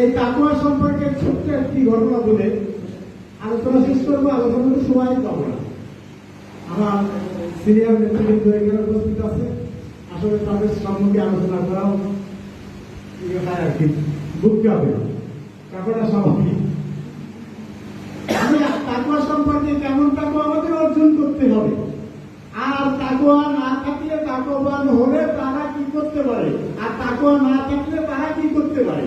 এই তাকুয়া সম্পর্কে ছোট্ট একটি ঘটনা বলে আলোচনা শেষ করব, আলোচনা তো সময় পাবো না। আমার সিনিয়র নেতৃবৃন্দ এখানে উপস্থিত আছে। আসলে তাদের সম্মুখে আলোচনা করাও ইয়ে হয় আর কি বুঝতে হবে। ব্যাপারটা স্বাভাবিক। তাকুয়া সম্পর্কে কেমন তাকুয়া আমাদের অর্জন করতে হবে, আর তাকুয়া না থাকলে তাকুয়াবান হলে তারা কি করতে পারে? আর তাকুয়া না থাকলে তারা কি করতে পারে?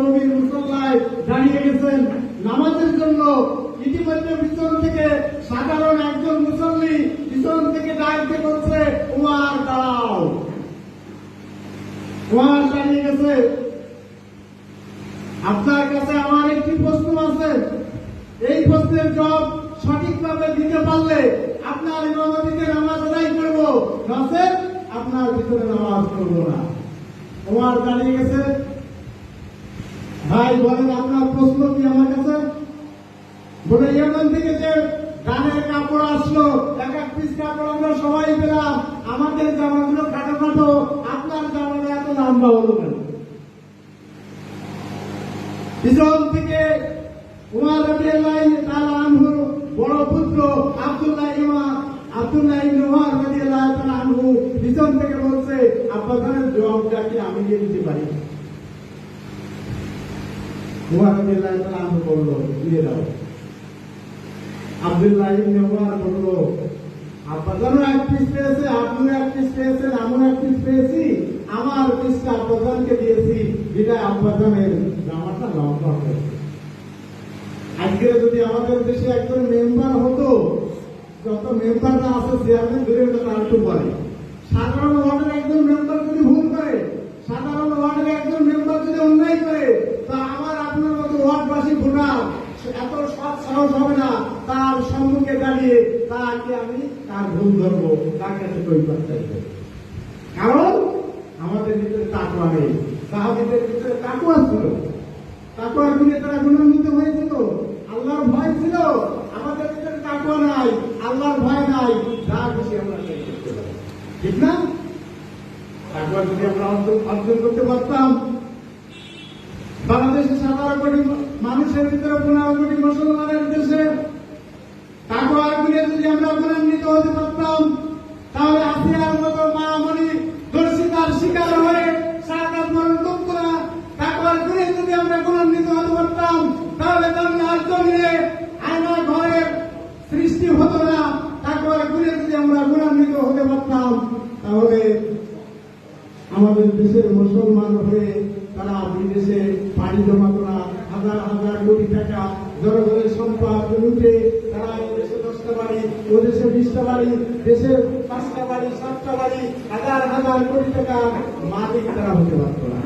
নববীর মুসল্লায় দাঁড়িয়ে গেছেন। নামাজের জন্য ইতিমধ্যে পিছন থেকে সাধারণ একজন মুসল্লি পিছন থেকে ডাকতে করছে উমার দাও উমার দাঁড়িয়ে গেছে। আপনার কাছে আমার একটি প্রশ্ন আছে। এই প্রশ্নের জবাব সঠিকভাবে দিতে পারলে আপনার ইমামতিতে নামাজ আদায় করব। নচেত আপনার ভিতরে নামাজ করব না। উমার দাঁড়িয়ে গেছে। ভাই বলেন, আপনার প্রশ্ন কি আমার কাছে? বলে ইয়েমেন থেকে যে গানের কাপড় আসলো, এক এক পিস কাপড় আমরা সবাই পেলাম। আমাদের জামাগুলো খাটো খাটো, আপনার জামাটা এত লম্বা হলো কেন? পিছন থেকে উমার রাদিয়াল্লাহু আনহু, বড় পুত্র আব্দুল্লাহ ইমা আব্দুল্লাহ ইবনে উমর রাদিয়াল্লাহু আনহু পিছন থেকে বলছে, আব্বা জবাবটা কি আমি দিয়ে দিতে পারি? দিয়ে দাও। আব্দুল্লাহ এক পিস পেয়েছে এক পিস পেয়েছেন এক পিস পেয়েছি, আমার পিসটা আব্বাজানকে দিয়েছি যেটা আব্বাজানের জামাটা লম্বা আজকে যদি আমাদের দেশে একজন মেম্বার হতো, যত মেম্বাররা আছে, চেয়ারম্যান হতো তার একটু বলে সাধারণ ওয়ার্ডের একজন মেম্বার যদি ভুল করে সাধারণ ওয়ার্ডের একজন মেম্বার যদি অন্যায় করে তা আমার আপনার মতো ওয়ার্ডবাসী ভোটার এত সৎ সাহস হবে না। তার সম্মুখে দাঁড়িয়ে তাকে আমি তার ভুল ধরবো তার কাছে কৈফত চাইব। কারণ আমাদের ভিতরে তাকুয়া নেই। সাহাবিদের ভিতরে তাকুয়া ছিল। তাকুয়ার গুণে তারা গুণান্বিত হয়েছিল। আল্লাহর ভয় ছিল। আমাদের ভিতরে তাকুয়া নাই। আল্লাহর ভয় নাই। যা খুশি আমরা ঠিক না? তাকুয়া যদি আমরা অর্জন করতে পারতাম বাংলাদেশে সাতারো কোটি মানুষের ভিতরে পনেরো কোটি মুসলমানের দেশে তারপর আগুনে যদি আমরা গুণান্বিত হতে পারতাম তাহলে আসিয়ার মতো মা মনি দর্শিতার শিকার হয়ে সাকাত মরণ করত না তাকুয়ার গুণে যদি আমরা গুণান্বিত হতে পারতাম তাহলে বাংলার জমিনে আয়না ঘরের সৃষ্টি হতো না তাকুয়ার গুণে যদি আমরা গুণান্বিত হতে পারতাম তাহলে আমাদের দেশের মুসলমান হয়ে তারা বিদেশে পানি জমা করা, হাজার হাজার কোটি টাকা জনগণের সম্পদ লুটে তারা দেশে দশটা বাড়ি ও দেশে বিশটা বাড়ি, দেশের পাঁচটা বাড়ি, সাতটা বাড়ি, হাজার হাজার কোটি টাকা মালিক তারা হতে পারত না।